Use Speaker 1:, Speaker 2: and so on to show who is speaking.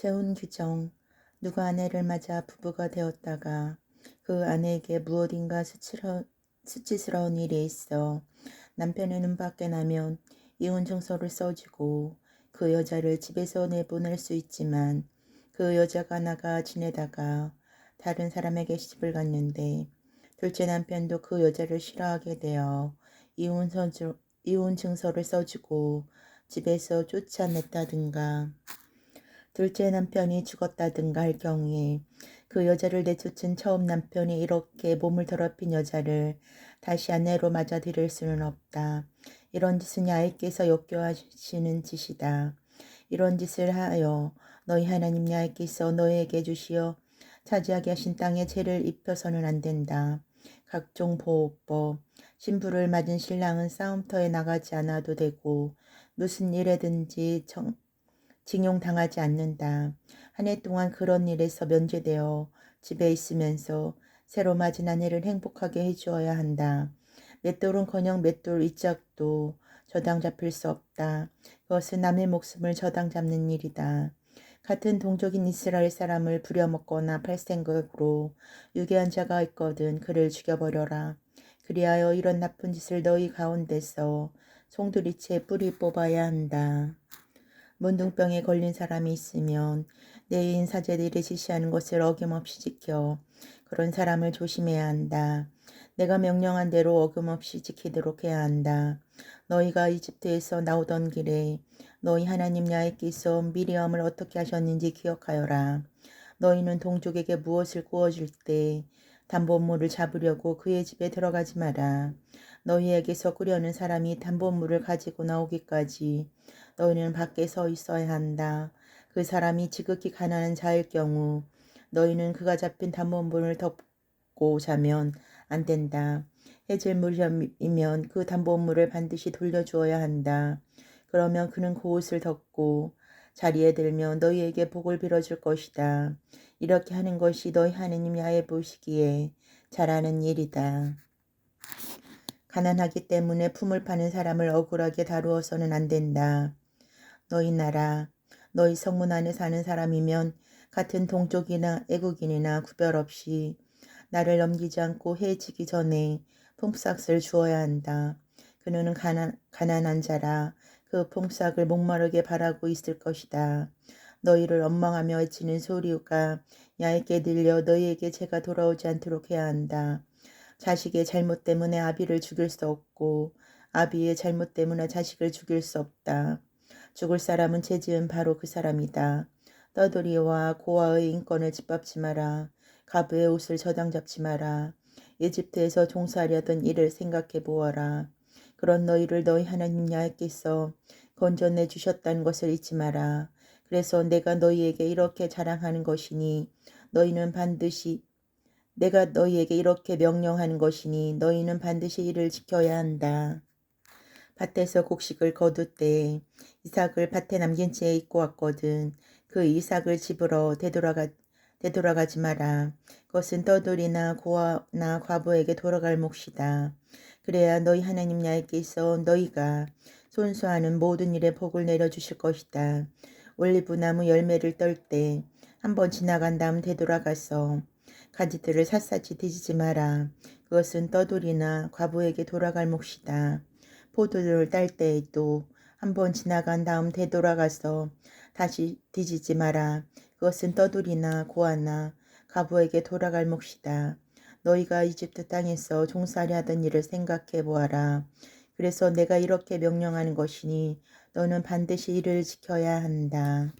Speaker 1: 재혼 규정 누가 아내를 맞아 부부가 되었다가 그 아내에게 무엇인가 수치러, 수치스러운 일이 있어 남편의 눈 밖에 나면 이혼 증서를 써주고 그 여자를 집에서 내보낼 수 있지만 그 여자가 나가 지내다가 다른 사람에게 시집을 갔는데 둘째 남편도 그 여자를 싫어하게 되어 이혼, 서주, 이혼 증서를 써주고 집에서 쫓아냈다든가 둘째 남편이 죽었다든가 할 경우에 그 여자를 내쫓은 처음 남편이 이렇게 몸을 더럽힌 여자를 다시 아내로 맞아들일 수는 없다. 이런 짓은 야훼께서 역겨하시는 짓이다. 이런 짓을 하여 너희 하나님 야훼께서 너희에게 주시어 차지하게 하신 땅에 죄를 입혀서는 안 된다. 각종 보호법, 신부를 맞은 신랑은 싸움터에 나가지 않아도 되고 무슨 일에든지 정, 징용당하지 않는다. 한 해 동안 그런 일에서 면제되어 집에 있으면서 새로 맞은 아내를 행복하게 해주어야 한다. 맷돌은커녕 맷돌 이짝도 저당 잡힐 수 없다. 그것은 남의 목숨을 저당 잡는 일이다. 같은 동족인 이스라엘 사람을 부려먹거나 팔 생각으로 유괴한 자가 있거든 그를 죽여버려라. 그리하여 이런 나쁜 짓을 너희 가운데서 송두리째 뿌리 뽑아야 한다. 문둥병에 걸린 사람이 있으면 내인 사제들이 지시하는 것을 어김없이 지켜 그런 사람을 조심해야 한다. 내가 명령한 대로 어김없이 지키도록 해야 한다. 너희가 이집트에서 나오던 길에 너희 하나님 야훼께서 미리엄을 어떻게 하셨는지 기억하여라. 너희는 동족에게 무엇을 구워줄 때 담보물을 잡으려고 그의 집에 들어가지 마라. 너희에게서 끄려는 사람이 담보물을 가지고 나오기까지 너희는 밖에 서 있어야 한다. 그 사람이 지극히 가난한 자일 경우 너희는 그가 잡힌 담보물을 덮고 자면 안 된다. 해질 무렵이면 그 담보물을 반드시 돌려주어야 한다. 그러면 그는 그 옷을 덮고 자리에 들면 너희에게 복을 빌어줄 것이다. 이렇게 하는 것이 너희 하느님 야에 보시기에 잘하는 일이다. 가난하기 때문에 품을 파는 사람을 억울하게 다루어서는 안 된다. 너희 나라, 너희 성문 안에 사는 사람이면 같은 동족이나 애국인이나 구별 없이 나를 넘기지 않고 해지기 전에 품삯을 주어야 한다. 그는 가난, 가난한 자라 그 품삯을 목마르게 바라고 있을 것이다. 너희를 원망하며 외치는 소리가 야에게 들려 너희에게 죄가 돌아오지 않도록 해야 한다. 자식의 잘못 때문에 아비를 죽일 수 없고 아비의 잘못 때문에 자식을 죽일 수 없다. 죽을 사람은 죄 지은 바로 그 사람이다. 떠돌이와 고아의 인권을 짓밟지 마라. 가부의 옷을 저당 잡지 마라. 이집트에서 종사하려던 일을 생각해 보아라. 그런 너희를 너희 하나님 야훼께서 건져내 주셨다는 것을 잊지 마라. 그래서 내가 너희에게 이렇게 자랑하는 것이니 너희는 반드시 내가 너희에게 이렇게 명령하는 것이니 너희는 반드시 이를 지켜야 한다. 밭에서 곡식을 거둘 때 이삭을 밭에 남긴 채 입고 왔거든. 그 이삭을 집으로 되돌아가, 되돌아가지 마라. 그것은 떠돌이나 고아나 과부에게 돌아갈 몫이다. 그래야 너희 하나님 야께서 너희가 손수하는 모든 일에 복을 내려주실 것이다. 올리브 나무 열매를 떨 때 한 번 지나간 다음 되돌아가서 가지들을 샅샅이 뒤지지 마라. 그것은 떠돌이나 과부에게 돌아갈 몫이다. 포도를 딸 때에도 한 번 지나간 다음 되돌아가서 다시 뒤지지 마라. 그것은 떠돌이나 고아나 과부에게 돌아갈 몫이다. 너희가 이집트 땅에서 종살이 하던 일을 생각해 보아라. 그래서 내가 이렇게 명령하는 것이니 너는 반드시 이를 지켜야 한다.